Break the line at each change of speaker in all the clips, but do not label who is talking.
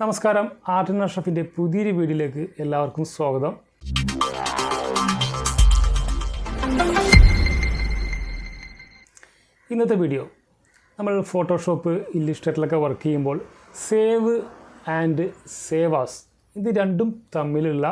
നമസ്കാരം. Art and അഷ്റഫിന്റെ പുതിയൊരു വീഡിയോയിലേക്ക് എല്ലാവർക്കും സ്വാഗതം. ഇന്നത്തെ വീഡിയോ. നമ്മൾ ഫോട്ടോഷോപ്പ് ഇല്ലിസ്ട്രേറ്ററിലൊക്കെ വർക്ക് ചെയ്യുമ്പോൾ സേവ് ആൻഡ് സേവാസ് ഇത് രണ്ടും തമ്മിലുള്ള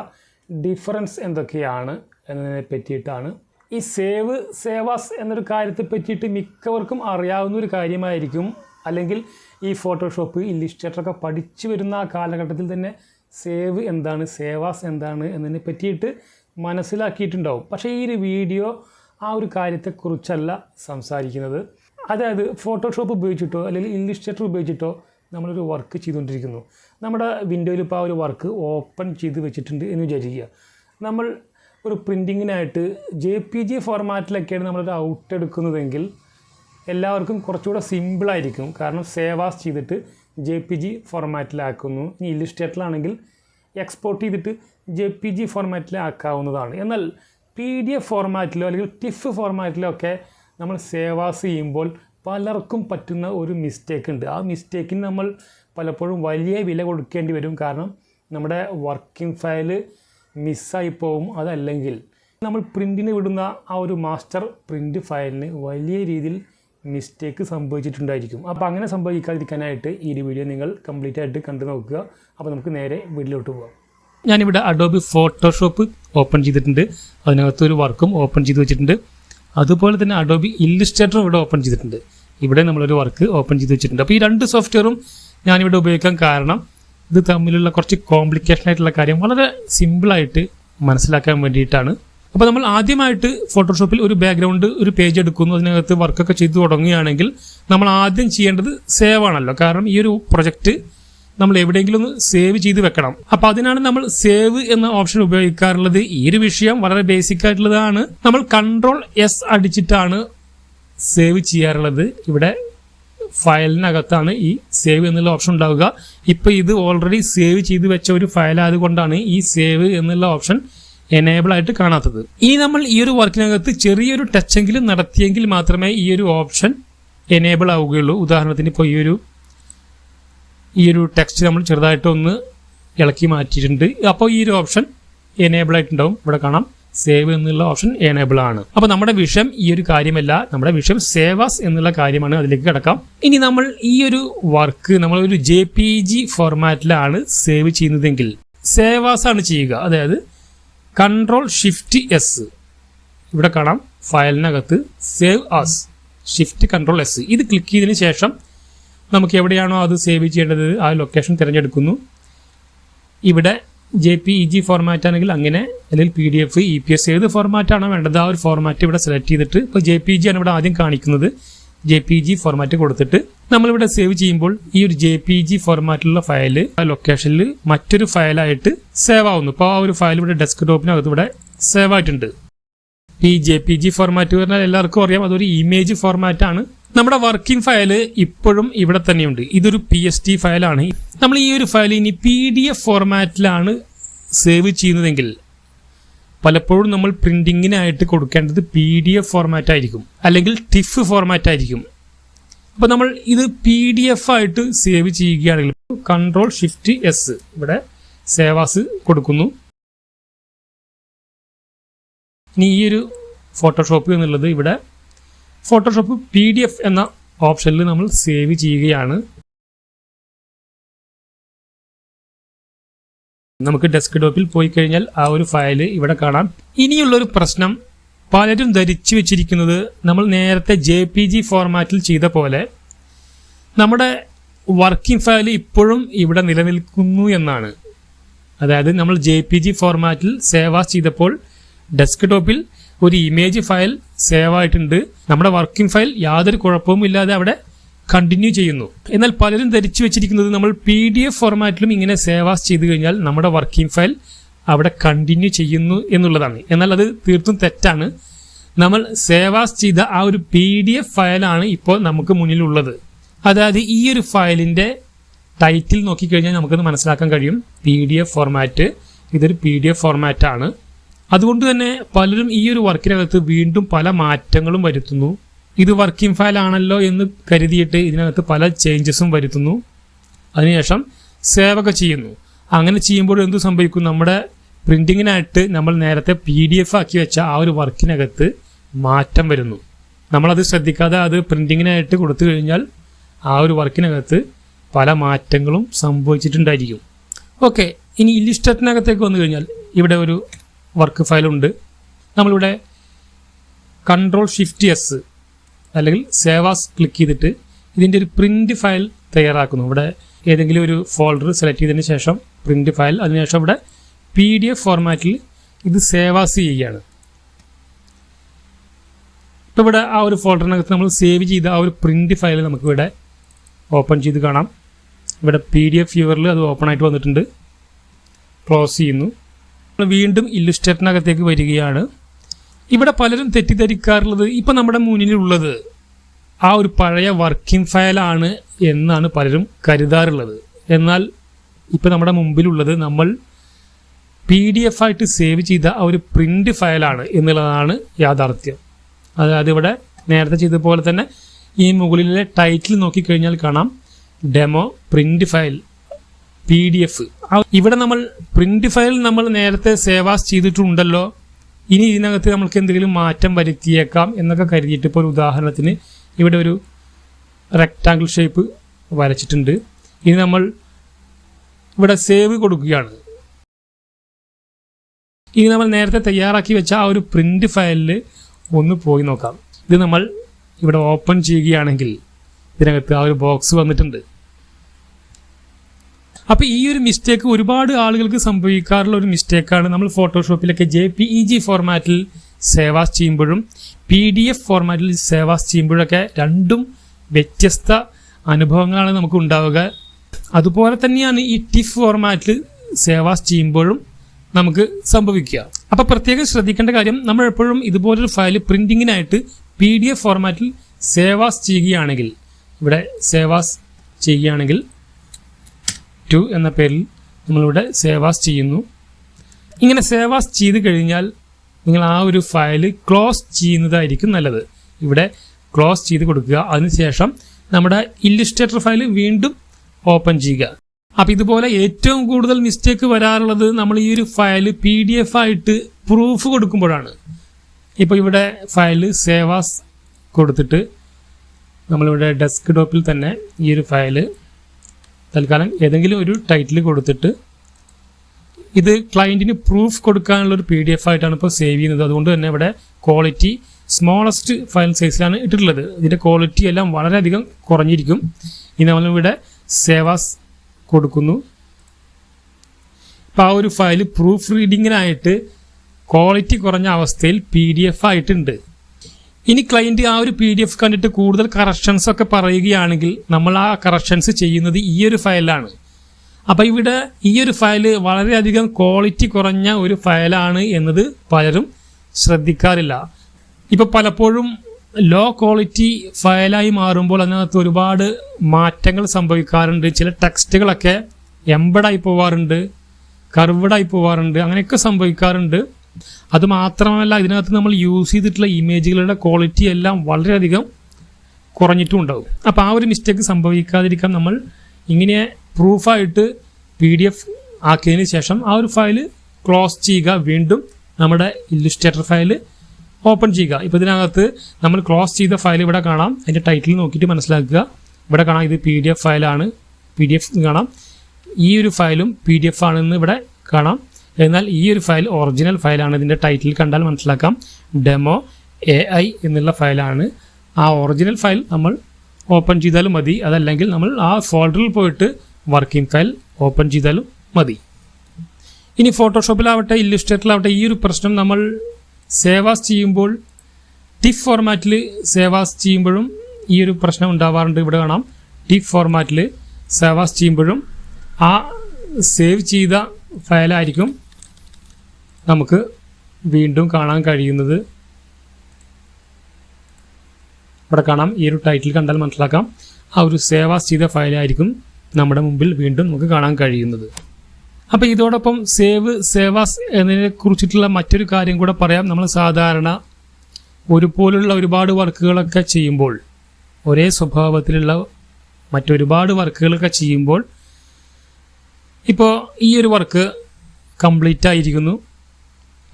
ഡിഫറൻസ് എന്തൊക്കെയാണ് എന്നതിനെ പറ്റിയിട്ടാണ്. ഈ സേവ് സേവാസ് എന്നൊരു കാര്യത്തെ പറ്റിയിട്ട് മിക്കവർക്കും അറിയാവുന്ന ഒരു കാര്യമായിരിക്കും അല്ലെങ്കിൽ ഈ ഫോട്ടോഷോപ്പ് ഇല്ലിസ്ട്രേറ്ററൊക്കെ പഠിച്ചു വരുന്ന ആ കാലഘട്ടത്തിൽ തന്നെ സേവ് എന്താണ് സേവാസ് എന്താണ് എന്നതിനെ പറ്റിയിട്ട് മനസ്സിലാക്കിയിട്ടുണ്ടാവും. പക്ഷേ ഈ ഒരു വീഡിയോ ആ ഒരു കാര്യത്തെക്കുറിച്ചല്ല സംസാരിക്കുന്നത്. അതായത് ഫോട്ടോഷോപ്പ് ഉപയോഗിച്ചിട്ടോ അല്ലെങ്കിൽ ഇല്ലിസ്ട്രേറ്റർ ഉപയോഗിച്ചിട്ടോ നമ്മളൊരു വർക്ക് ചെയ്തുകൊണ്ടിരിക്കുന്നു. നമ്മുടെ വിൻഡോയിൽ ഇപ്പോൾ ആ ഒരു വർക്ക് ഓപ്പൺ ചെയ്ത് വെച്ചിട്ടുണ്ട് എന്ന് വിചാരിക്കുക. നമ്മൾ ഒരു പ്രിന്റിങ്ങിനായിട്ട് ജെ പി ജി ഫോർമാറ്റിലൊക്കെയാണ് നമ്മളൊരു ഔട്ട് എടുക്കുന്നതെങ്കിൽ എല്ലാവർക്കും കുറച്ചുകൂടെ സിമ്പിളായിരിക്കും കാരണം സേവാസ് ചെയ്തിട്ട് ജെ പി ജി ഫോർമാറ്റിലാക്കുന്നു ഇനി ഇല്ലിസ്ട്രേറ്ററിലാണെങ്കിൽ എക്സ്പോർട്ട് ചെയ്തിട്ട് ജെ പി ജി ഫോർമാറ്റിലാക്കാവുന്നതാണ് എന്നാൽ പി ഡി എഫ് ഫോർമാറ്റിലോ അല്ലെങ്കിൽ ടിഫ് ഫോർമാറ്റിലോ ഒക്കെ നമ്മൾ സേവാസ് ചെയ്യുമ്പോൾ പലർക്കും പറ്റുന്ന ഒരു മിസ്റ്റേക്ക് ഉണ്ട്. ആ മിസ്റ്റേക്കിന് നമ്മൾ പലപ്പോഴും വലിയ വില കൊടുക്കേണ്ടി വരും. കാരണം നമ്മുടെ വർക്കിംഗ് ഫയൽ മിസ്സായി പോവും. അതല്ലെങ്കിൽ നമ്മൾ പ്രിന്റിന് വിടുന്ന ആ ഒരു മാസ്റ്റർ പ്രിന്റ് ഫയലിന് വലിയ രീതിയിൽ മിസ്റ്റേക്ക് സംഭവിച്ചിട്ടുണ്ടായിരിക്കും. അപ്പോൾ അങ്ങനെ സംഭവിക്കാതിരിക്കാനായിട്ട് ഈ വീഡിയോ നിങ്ങൾ കംപ്ലീറ്റ് ആയിട്ട് കണ്ടു നോക്കുക. അപ്പോൾ നമുക്ക് നേരെ വീട്ടിലോട്ട് പോകാം ഞാനിവിടെ അഡോബി ഫോട്ടോഷോപ്പ് ഓപ്പൺ ചെയ്തിട്ടുണ്ട്. അതിനകത്ത് ഒരു വർക്കും ഓപ്പൺ ചെയ്ത് വെച്ചിട്ടുണ്ട്. അതുപോലെ തന്നെ അഡോബി ഇല്ലിസ്ട്രേറ്ററും ഇവിടെ ഓപ്പൺ ചെയ്തിട്ടുണ്ട്. ഇവിടെ നമ്മളൊരു വർക്ക് ഓപ്പൺ ചെയ്ത് വെച്ചിട്ടുണ്ട്. അപ്പോൾ ഈ രണ്ട് സോഫ്റ്റ്വെയറും ഞാനിവിടെ ഉപയോഗിക്കാൻ കാരണം ഇത് തമ്മിലുള്ള കുറച്ച് കോംപ്ലിക്കേഷൻ ആയിട്ടുള്ള കാര്യം വളരെ സിമ്പിളായിട്ട് മനസ്സിലാക്കാൻ വേണ്ടിയിട്ടാണ് അപ്പോൾ നമ്മൾ ആദ്യമായിട്ട് ഫോട്ടോഷോപ്പിൽ ഒരു ബാക്ക്ഗ്രൗണ്ട് ഒരു പേജ് എടുക്കുന്നു അതിനകത്ത് വർക്കൊക്കെ ചെയ്തു തുടങ്ങുകയാണെങ്കിൽ നമ്മൾ ആദ്യം ചെയ്യേണ്ടത് സേവ് ആണല്ലോ. കാരണം ഈ ഒരു പ്രൊജക്റ്റ് നമ്മൾ എവിടെയെങ്കിലും ഒന്ന് സേവ് ചെയ്ത് വെക്കണം. അപ്പോൾ അതിനാണ് നമ്മൾ സേവ് എന്ന ഓപ്ഷൻ ഉപയോഗിക്കാറുള്ളത്. ഈ ഒരു വിഷയം വളരെ ബേസിക് ആയിട്ടുള്ളതാണ്. നമ്മൾ കൺട്രോൾ എസ് അടിച്ചിട്ടാണ് സേവ് ചെയ്യാറുള്ളത്. ഇവിടെ ഫയലിനകത്താണ് ഈ സേവ് എന്നുള്ള ഓപ്ഷൻ ഉണ്ടാവുക. ഇപ്പൊ ഇത് ഓൾറെഡി സേവ് ചെയ്ത് വെച്ച ഒരു ഫയൽ ആയതുകൊണ്ടാണ് ഈ സേവ് എന്നുള്ള ഓപ്ഷൻ എനേബിൾ ആയിട്ട് കാണാത്തത്. ഇനി നമ്മൾ ഈ ഒരു വർക്കിനകത്ത് ചെറിയൊരു ടച്ചെങ്കിലും നടത്തിയെങ്കിൽ മാത്രമേ ഈ ഒരു ഓപ്ഷൻ എനേബിൾ ആവുകയുള്ളൂ. ഉദാഹരണത്തിന് ഇപ്പോൾ ഈ ഒരു ഈ ഒരു ടെക്സ്റ്റ് നമ്മൾ ചെറുതായിട്ടൊന്ന് ഇളക്കി മാറ്റിയിട്ടുണ്ട്. അപ്പോൾ ഈ ഒരു ഓപ്ഷൻ എനേബിൾ ആയിട്ടുണ്ടാവും. ഇവിടെ കാണാം. സേവ് എന്നുള്ള ഓപ്ഷൻ എനേബിൾ ആണ്. അപ്പോൾ നമ്മുടെ വിഷയം ഈ ഒരു കാര്യമല്ല. നമ്മുടെ വിഷയം സേവാസ് എന്നുള്ള കാര്യമാണ്. അതിലേക്ക് കിടക്കാം. ഇനി നമ്മൾ ഈ ഒരു വർക്ക് നമ്മൾ ഒരു ജെ പി ജി ഫോർമാറ്റിലാണ് സേവ് ചെയ്യുന്നതെങ്കിൽ സേവാസ് ആണ് ചെയ്യുക. അതായത് കൺട്രോൾ ഷിഫ്റ്റ് എസ് ഇവിടെ കാണാം ഫയലിനകത്ത് save as shift control S ഇത് ക്ലിക്ക് ചെയ്തതിന് ശേഷം നമുക്ക് എവിടെയാണോ അത് സേവ് ചെയ്യേണ്ടത് ആ ലൊക്കേഷൻ തിരഞ്ഞെടുക്കുന്നു. ഇവിടെ J P E G format ആണെങ്കിൽ അങ്ങനെ അല്ലെങ്കിൽ P D F E P S ഏത് ഫോർമാറ്റാണോ വേണ്ടത് ആ ഒരു ഫോർമാറ്റ് ഇവിടെ സെലക്ട് ചെയ്തിട്ട് ഇപ്പോൾ ജെ പി ജി ആണ് ഇവിടെ ആദ്യം കാണിക്കുന്നത്. ജെ പി ജി ഫോർമാറ്റ് കൊടുത്തിട്ട് നമ്മളിവിടെ സേവ് ചെയ്യുമ്പോൾ ഈ ഒരു ജെ പി ജി ഫോർമാറ്റിലുള്ള ഫയൽ ആ ലൊക്കേഷനിൽ മറ്റൊരു ഫയലായിട്ട് സേവ് ആവുന്നു. ഇപ്പോൾ ആ ഒരു ഫയൽ ഇവിടെ ഡെസ്ക്ടോപ്പിനകത്ത് ഇവിടെ സേവ് ആയിട്ടുണ്ട്. ഈ ജെ പി ജി ഫോർമാറ്റ് പറഞ്ഞാൽ എല്ലാവർക്കും അറിയാം. അതൊരു ഇമേജ് ഫോർമാറ്റ് ആണ്. നമ്മുടെ വർക്കിംഗ് ഫയൽ ഇപ്പോഴും ഇവിടെ തന്നെയുണ്ട്. ഇതൊരു പി എസ് ടി ഫയലാണ് നമ്മൾ ഈ ഒരു ഫയൽ ഇനി പി ഡി എഫ് ഫോർമാറ്റിലാണ് സേവ് ചെയ്യുന്നതെങ്കിൽ പലപ്പോഴും നമ്മൾ പ്രിന്റിങ്ങിനായിട്ട് കൊടുക്കേണ്ടത് പി ഡി എഫ് ഫോർമാറ്റ് ആയിരിക്കും. അല്ലെങ്കിൽ ടിഫ് ഫോർമാറ്റ് ആയിരിക്കും. അപ്പോൾ നമ്മൾ ഇത് പി ഡി എഫ് ആയിട്ട് സേവ് ചെയ്യുകയാണെങ്കിൽ കൺട്രോൾ ഷിഫ്റ്റ് എസ് ഇവിടെ സേവാസ് കൊടുക്കുന്നു. ഇനി ഈ ഒരു ഫോട്ടോഷോപ്പ് എന്നുള്ളത് ഇവിടെ ഫോട്ടോഷോപ്പ് പി ഡി എഫ് എന്ന ഓപ്ഷനിൽ നമ്മൾ സേവ് ചെയ്യുകയാണ്. നമുക്ക് ഡെസ്ക്ടോപ്പിൽ പോയി കഴിഞ്ഞാൽ ആ ഒരു ഫയൽ ഇവിടെ കാണാം. ഇനിയുള്ളൊരു പ്രശ്നം പലരും ധരിച്ചു വെച്ചിരിക്കുന്നത് നമ്മൾ നേരത്തെ ജെ പി ജി ഫോർമാറ്റിൽ ചെയ്ത പോലെ നമ്മുടെ വർക്കിംഗ് ഫയൽ ഇപ്പോഴും ഇവിടെ നിലനിൽക്കുന്നു എന്നാണ്. അതായത് നമ്മൾ ജെ പി ജി ഫോർമാറ്റിൽ സേവാസ് ചെയ്തപ്പോൾ ഡെസ്ക്ടോപ്പിൽ ഒരു ഇമേജ് ഫയൽ സേവ് ആയിട്ടുണ്ട്. നമ്മുടെ വർക്കിംഗ് ഫയൽ യാതൊരു കുഴപ്പവും ഇല്ലാതെ അവിടെ കണ്ടിന്യൂ ചെയ്യുന്നു. എന്നാൽ പലരും ധരിച്ചു വെച്ചിരിക്കുന്നത് നമ്മൾ പി ഡി എഫ് ഫോർമാറ്റിലും ഇങ്ങനെ സേവാസ് ചെയ്തു കഴിഞ്ഞാൽ നമ്മുടെ വർക്കിംഗ് ഫയൽ അവിടെ കണ്ടിന്യൂ ചെയ്യുന്നു എന്നുള്ളതാണ്. എന്നാൽ അത് തീർത്തും തെറ്റാണ്. നമ്മൾ സേവാസ് ചെയ്ത ആ ഒരു പി ഡി എഫ് ഫയലാണ് ഇപ്പോൾ നമുക്ക് മുന്നിലുള്ളത്. അതായത് ഈ ഒരു ഫയലിന്റെ ടൈറ്റിൽ നോക്കിക്കഴിഞ്ഞാൽ നമുക്കത് മനസ്സിലാക്കാൻ കഴിയും. പി ഡി എഫ് ഫോർമാറ്റ് ഇതൊരു പി ഡി എഫ് ഫോർമാറ്റാണ് അതുകൊണ്ട് തന്നെ പലരും ഈ ഒരു വർക്കിനകത്ത് വീണ്ടും പല മാറ്റങ്ങളും വരുത്തുന്നു. ഇത് വർക്കിംഗ് ഫയൽ ആണല്ലോ എന്ന് കരുതിയിട്ട് ഇതിനകത്ത് പല ചേഞ്ചസും വരുത്തുന്നു. അതിനുശേഷം സേവൊക്കെ ചെയ്യുന്നു. അങ്ങനെ ചെയ്യുമ്പോൾ എന്ത് സംഭവിക്കും? നമ്മുടെ പ്രിന്റിങ്ങിനായിട്ട് നമ്മൾ നേരത്തെ പി ഡി എഫ് ആക്കി വെച്ച ആ ഒരു വർക്കിനകത്ത് മാറ്റം വരുന്നു. നമ്മളത് ശ്രദ്ധിക്കാതെ അത് പ്രിന്റിങ്ങിനായിട്ട് കൊടുത്തു കഴിഞ്ഞാൽ ആ ഒരു വർക്കിനകത്ത് പല മാറ്റങ്ങളും സംഭവിച്ചിട്ടുണ്ടായിരിക്കും. ഓക്കെ ഇനി ഇല്ലിസ്റ്റത്തിനകത്തേക്ക് വന്നു കഴിഞ്ഞാൽ ഇവിടെ ഒരു വർക്ക് ഫയലുണ്ട്. നമ്മളിവിടെ കൺട്രോൾ ഷിഫ്റ്റ് എസ് അല്ലെങ്കിൽ സേവാസ് ക്ലിക്ക് ചെയ്തിട്ട് ഇതിന്റെ ഒരു പ്രിന്റ് ഫയൽ തയ്യാറാക്കുന്നു. ഇവിടെ ഏതെങ്കിലും ഒരു ഫോൾഡർ സെലക്ട് ചെയ്തതിന് ശേഷം പ്രിന്റ് ഫയൽ അതിനുശേഷം ഇവിടെ പി ഡി എഫ് ഫോർമാറ്റിൽ ഇത് സേവാസ് ചെയ്യുകയാണ്. ഇപ്പോൾ ഇവിടെ ആ ഒരു ഫോൾഡറിനകത്ത് നമ്മൾ സേവ് ചെയ്ത ആ ഒരു പ്രിന്റ് ഫയൽ നമുക്ക് ഇവിടെ ഓപ്പൺ ചെയ്ത് കാണാം. ഇവിടെ പി ഡി എഫ് വ്യൂവറിൽ അത് ഓപ്പൺ ആയിട്ട് വന്നിട്ടുണ്ട്. ക്ലോസ് ചെയ്യുന്നു. വീണ്ടും ഇല്ലുസ്ട്രേറ്ററിനകത്തേക്ക് വരികയാണ്. ഇവിടെ പലരും തെറ്റിദ്ധരിക്കാറുള്ളത് ഇപ്പം നമ്മുടെ മുന്നിലുള്ളത് ആ ഒരു പഴയ വർക്കിംഗ് ഫയലാണ് എന്നാണ് പലരും കരുതാറുള്ളത്. എന്നാൽ ഇപ്പം നമ്മുടെ മുമ്പിലുള്ളത് നമ്മൾ പി ഡി എഫ് ആയിട്ട് സേവ് ചെയ്ത ആ ഒരു പ്രിന്റ് ഫയലാണ് എന്നുള്ളതാണ് യാഥാർത്ഥ്യം. അതായത് ഇവിടെ നേരത്തെ ചെയ്ത പോലെ തന്നെ ഈ മുകളിലെ ടൈറ്റിൽ നോക്കിക്കഴിഞ്ഞാൽ കാണാം. Demo print file P D F ഇവിടെ നമ്മൾ പ്രിന്റ് ഫയൽ നമ്മൾ നേരത്തെ സേവാസ് ചെയ്തിട്ടുണ്ടല്ലോ. ഇനി ഇതിനകത്ത് നമുക്ക് എന്തെങ്കിലും മാറ്റം വരുത്തിയേക്കാം എന്നൊക്കെ കരുതിയിട്ട് ഇപ്പോൾ ഒരു ഉദാഹരണത്തിന് ഇവിടെ ഒരു റെക്റ്റാങ്കിൾ ഷേപ്പ് വരച്ചിട്ടുണ്ട്. ഇനി നമ്മൾ ഇവിടെ സേവ് കൊടുക്കുകയാണ്. ഇനി നമ്മൾ നേരത്തെ തയ്യാറാക്കി വെച്ച ആ ഒരു പ്രിന്റ് ഫയലിൽ ഒന്ന് പോയി നോക്കാം. ഇത് നമ്മൾ ഇവിടെ ഓപ്പൺ ചെയ്യുകയാണെങ്കിൽ ഇതിനകത്ത് ആ ഒരു ബോക്സ് വന്നിട്ടുണ്ട്. അപ്പോൾ ഈ ഒരു മിസ്റ്റേക്ക് ഒരുപാട് ആളുകൾക്ക് സംഭവിക്കാറുള്ള ഒരു മിസ്റ്റേക്കാണ് നമ്മൾ ഫോട്ടോഷോപ്പിലൊക്കെ ജെ പി ഇ ജി ഫോർമാറ്റിൽ സേവാസ് ചെയ്യുമ്പോഴും പി ഡി എഫ് ഫോർമാറ്റിൽ സേവാസ് ചെയ്യുമ്പോഴൊക്കെ രണ്ടും വ്യത്യസ്ത അനുഭവങ്ങളാണ് നമുക്ക് ഉണ്ടാവുക. അതുപോലെ തന്നെയാണ് ഈ ടിഫ് ഫോർമാറ്റിൽ സേവാസ് ചെയ്യുമ്പോഴും നമുക്ക് സംഭവിക്കുക. അപ്പോൾ പ്രത്യേകം ശ്രദ്ധിക്കേണ്ട കാര്യം നമ്മൾ എപ്പോഴും ഇതുപോലൊരു ഫയൽ പ്രിന്റിങ്ങിനായിട്ട് പി ഡി എഫ് ഫോർമാറ്റിൽ സേവാസ് ചെയ്യുകയാണെങ്കിൽ ഇവിടെ സേവാസ് ചെയ്യുകയാണെങ്കിൽ ടു എന്ന പേരിൽ നമ്മളിവിടെ സേവാസ് ചെയ്യുന്നു. ഇങ്ങനെ സേവാസ് ചെയ്ത് കഴിഞ്ഞാൽ നിങ്ങൾ ആ ഒരു ഫയൽ ക്ലോസ് ചെയ്യുന്നതായിരിക്കും നല്ലത്. ഇവിടെ ക്ലോസ് ചെയ്ത് കൊടുക്കുക. അതിനുശേഷം നമ്മുടെ ഇല്ലിസ്ട്രേറ്റർ ഫയൽ വീണ്ടും ഓപ്പൺ ചെയ്യുക. അപ്പം ഇതുപോലെ ഏറ്റവും കൂടുതൽ മിസ്റ്റേക്ക് വരാറുള്ളത് നമ്മൾ ഈ ഒരു ഫയൽ പി ഡി എഫ് ആയിട്ട് പ്രൂഫ് കൊടുക്കുമ്പോഴാണ്. ഇപ്പോൾ ഇവിടെ ഫയൽ സേവാസ് കൊടുത്തിട്ട് നമ്മളിവിടെ ഡെസ്ക് ടോപ്പിൽ തന്നെ ഈ ഒരു ഫയൽ തൽക്കാലം ഏതെങ്കിലും ഒരു ടൈറ്റിൽ കൊടുത്തിട്ട് ഇത് ക്ലയന്റിന് പ്രൂഫ് കൊടുക്കാനുള്ള ഒരു പി ഡി എഫ് ആയിട്ടാണ് ഇപ്പോൾ സേവ് ചെയ്യുന്നത്. അതുകൊണ്ട് തന്നെ ഇവിടെ ക്വാളിറ്റി സ്മോളസ്റ്റ് ഫയൽ സൈസിലാണ് ഇട്ടിട്ടുള്ളത്. ഇതിന്റെ ക്വാളിറ്റി എല്ലാം വളരെയധികം കുറഞ്ഞിരിക്കും. ഇനി നമ്മളിവിടെ സേവാസ് കൊടുക്കുന്നു. ഇപ്പോൾ ആ ഒരു ഫയൽ പ്രൂഫ് റീഡിങ്ങിനായിട്ട് ക്വാളിറ്റി കുറഞ്ഞ അവസ്ഥയിൽ പി ഡി എഫ് ആയിട്ടുണ്ട്. ഇനി ക്ലയന്റ് ആ ഒരു പി ഡി എഫ് കണ്ടിട്ട് കൂടുതൽ കറക്ഷൻസ് ഒക്കെ പറയുകയാണെങ്കിൽ നമ്മൾ ആ കറക്ഷൻസ് ചെയ്യുന്നത് ഈ ഒരു ഫയലാണ് അപ്പോൾ ഇവിടെ ഈ ഒരു ഫയൽ വളരെയധികം ക്വാളിറ്റി കുറഞ്ഞ ഒരു ഫയലാണ് എന്നത് പലരും ശ്രദ്ധിക്കാറില്ല. ഇപ്പോൾ പലപ്പോഴും ലോ ക്വാളിറ്റി ഫയലായി മാറുമ്പോൾ അതിനകത്ത് ഒരുപാട് മാറ്റങ്ങൾ സംഭവിക്കാറുണ്ട്. ചില ടെക്സ്റ്റുകളൊക്കെ എംബഡായി പോവാറുണ്ട് കർവഡായി പോവാറുണ്ട് അങ്ങനെയൊക്കെ സംഭവിക്കാറുണ്ട്. അത് മാത്രമല്ല ഇതിനകത്ത് നമ്മൾ യൂസ് ചെയ്തിട്ടുള്ള ഇമേജുകളുടെ ക്വാളിറ്റി എല്ലാം വളരെയധികം കുറഞ്ഞിട്ടും ഉണ്ടാവും അപ്പോൾ ആ ഒരു മിസ്റ്റേക്ക് സംഭവിക്കാതിരിക്കാൻ നമ്മൾ ഇങ്ങനെ പ്രൂഫായിട്ട് പി ഡി എഫ് ആക്കിയതിന് ശേഷം ആ ഒരു ഫയൽ ക്ലോസ് ചെയ്യുക വീണ്ടും നമ്മുടെ ഇല്ലുസ്ട്രേറ്റർ ഫയൽ ഓപ്പൺ ചെയ്യുക. ഇപ്പോൾ ഇതിനകത്ത് നമ്മൾ ക്ലോസ് ചെയ്ത ഫയൽ ഇവിടെ കാണാം. അതിന്റെ ടൈറ്റിൽ നോക്കിയിട്ട് മനസ്സിലാക്കുക. ഇവിടെ കാണാം ഇത് പി ഡി എഫ് ഫയലാണ് പി ഡി എഫ് കാണാം. ഈ ഒരു ഫയലും പി ഡി എഫ് ആണെന്ന് ഇവിടെ കാണാം. എന്നാൽ ഈ ഒരു ഫയൽ ഒറിജിനൽ ഫയലാണ് ഇതിന്റെ ടൈറ്റിൽ കണ്ടാൽ മനസ്സിലാക്കാം. ഡെമോ എ ഐ എന്നുള്ള ഫയലാണ് ആ ഒറിജിനൽ ഫയൽ നമ്മൾ ഓപ്പൺ ചെയ്താലും മതി. അതല്ലെങ്കിൽ നമ്മൾ ആ ഫോൾഡറിൽ പോയിട്ട് വർക്കിംഗ് ഫയൽ ഓപ്പൺ ചെയ്താലും മതി. ഇനി ഫോട്ടോഷോപ്പിലാവട്ടെ ഇല്ലുസ്ട്രേറ്ററിലാവട്ടെ ഈ ഒരു പ്രശ്നം നമ്മൾ സേവാസ് ചെയ്യുമ്പോൾ ടിഫ് ഫോർമാറ്റിൽ സേവാസ് ചെയ്യുമ്പോഴും ഈ ഒരു പ്രശ്നം ഉണ്ടാവാറുണ്ട്. ഇവിടെ കാണാം. ടിഫ് ഫോർമാറ്റിൽ സേവാസ് ചെയ്യുമ്പോഴും ആ സേവ് ചെയ്ത ഫയലായിരിക്കും നമുക്ക് വീണ്ടും കാണാൻ കഴിയുന്നത് ഇവിടെ കാണാം. ഈ ഒരു ടൈറ്റിൽ കണ്ടാൽ മനസ്സിലാക്കാം. ആ ഒരു സേവാസ് ചെയ്ത ഫയലായിരിക്കും നമ്മുടെ മുമ്പിൽ വീണ്ടും നമുക്ക് കാണാൻ കഴിയുന്നത്. അപ്പോൾ ഇതോടൊപ്പം സേവ് സേവാസ് എന്നതിനെ കുറിച്ചിട്ടുള്ള മറ്റൊരു കാര്യം കൂടെ പറയാം. നമ്മൾ സാധാരണ ഒരുപോലുള്ള ഒരുപാട് വർക്കുകളൊക്കെ ചെയ്യുമ്പോൾ ഒരേ സ്വഭാവത്തിലുള്ള മറ്റൊരുപാട് വർക്കുകളൊക്കെ ചെയ്യുമ്പോൾ ഇപ്പോൾ ഈ ഒരു വർക്ക് കംപ്ലീറ്റ് ആയിരിക്കുന്നു.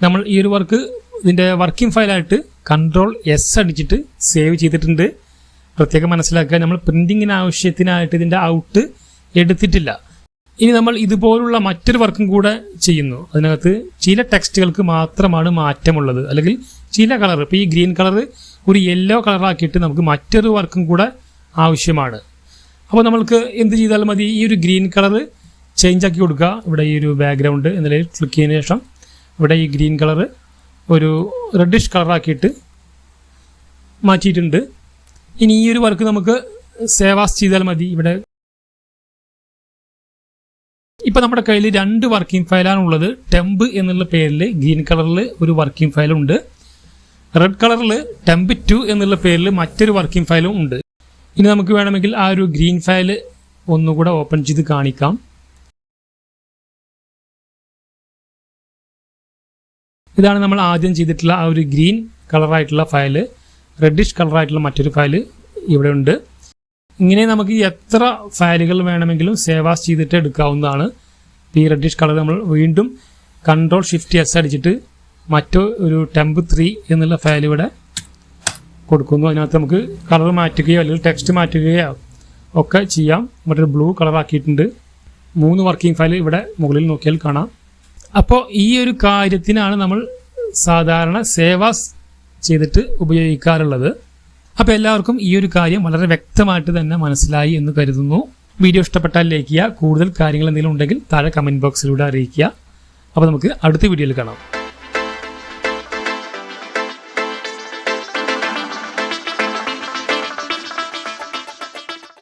നമ്മൾ ഈ ഒരു വർക്ക് ഇതിന്റെ വർക്കിംഗ് ഫയലായിട്ട് കൺട്രോൾ എസ് അടിച്ചിട്ട് സേവ് ചെയ്തിട്ടുണ്ട്. പ്രത്യേകം മനസ്സിലാക്കുക നമ്മൾ പ്രിന്റിങ്ങിന് ആവശ്യത്തിനായിട്ട് ഇതിന്റെ ഔട്ട് എടുത്തിട്ടില്ല. ഇനി നമ്മൾ ഇതുപോലുള്ള മറ്റൊരു വർക്കും കൂടെ ചെയ്യുന്നു. അതിനകത്ത് ചില ടെക്സ്റ്റുകൾക്ക് മാത്രമാണ് മാറ്റമുള്ളത്. അല്ലെങ്കിൽ ചില കളർ ഇപ്പോൾ ഈ ഗ്രീൻ കളർ ഒരു യെല്ലോ കളറാക്കിയിട്ട് നമുക്ക് മറ്റൊരു വർക്കും കൂടെ ആവശ്യമാണ്. അപ്പോൾ നമ്മൾക്ക് എന്ത് ചെയ്താലും മതി ഈ ഒരു ഗ്രീൻ കളർ ചേഞ്ച് ആക്കി കൊടുക്കുക. ഇവിടെ ഈ ഒരു ബാക്ക്ഗ്രൗണ്ട് എന്നതിൽ ക്ലിക്ക് ചെയ്തതിന് ശേഷം ഇവിടെ ഈ ഗ്രീൻ കളർ ഒരു റെഡിഷ് കളറാക്കിയിട്ട് മാറ്റിയിട്ടുണ്ട്. ഇനി ഈ ഒരു വർക്ക് നമുക്ക് സേവാസ് ചെയ്താൽ മതി. ഇവിടെ ഇപ്പം നമ്മുടെ കയ്യിൽ രണ്ട് വർക്കിംഗ് ഫയലാണ് ഉള്ളത്. ടെമ്പ് എന്നുള്ള പേരിൽ ഗ്രീൻ കളറിൽ ഒരു വർക്കിംഗ് ഫയലുണ്ട് റെഡ് കളറിൽ ടെമ്പ് ടു എന്നുള്ള പേരിൽ മറ്റൊരു വർക്കിംഗ് ഫയലും ഉണ്ട്. ഇനി നമുക്ക് വേണമെങ്കിൽ ആ ഒരു ഗ്രീൻ ഫയൽ ഒന്നുകൂടെ ഓപ്പൺ ചെയ്ത് കാണിക്കാം. ഇതാണ് നമ്മൾ ആദ്യം ചെയ്തിട്ടുള്ള ആ ഒരു ഗ്രീൻ കളറായിട്ടുള്ള ഫയൽ റെഡിഷ് കളറായിട്ടുള്ള മറ്റൊരു ഫയൽ ഇവിടെ ഉണ്ട്. ഇങ്ങനെ നമുക്ക് എത്ര ഫയലുകൾ വേണമെങ്കിലും സേവാസ് ചെയ്തിട്ട് എടുക്കാവുന്നതാണ്. ഈ റെഡിഷ് കളർ നമ്മൾ വീണ്ടും കൺട്രോൾ ഷിഫ്റ്റ് എസ് അടിച്ചിട്ട് മറ്റോ ഒരു ടെമ്പ് ത്രീ എന്നുള്ള ഫയൽ ഇവിടെ കൊടുക്കുന്നു. അതിനകത്ത് നമുക്ക് കളർ മാറ്റുകയോ അല്ലെങ്കിൽ ടെക്സ്റ്റ് മാറ്റുകയോ ഒക്കെ ചെയ്യാം. മറ്റൊരു ബ്ലൂ കളറാക്കിയിട്ടുണ്ട്. മൂന്ന് വർക്കിംഗ് ഫയൽ ഇവിടെ മുകളിൽ നോക്കിയാൽ കാണാം. അപ്പോൾ ഈ ഒരു കാര്യത്തിനാണ് നമ്മൾ സാധാരണ സേവാസ് ചെയ്തിട്ട് ഉപയോഗിക്കാറുള്ളത്. അപ്പോൾ എല്ലാവർക്കും ഈ ഒരു കാര്യം വളരെ വ്യക്തമായിട്ട് തന്നെ മനസ്സിലായി എന്ന് കരുതുന്നു. വീഡിയോ ഇഷ്ടപ്പെട്ടാൽ ലൈക്ക് ചെയ്യുക. കൂടുതൽ കാര്യങ്ങൾ എന്തെങ്കിലും ഉണ്ടെങ്കിൽ താഴെ കമന്റ് ബോക്സിലൂടെ അറിയിക്കുക. അപ്പോൾ നമുക്ക് അടുത്ത വീഡിയോയിൽ കാണാം.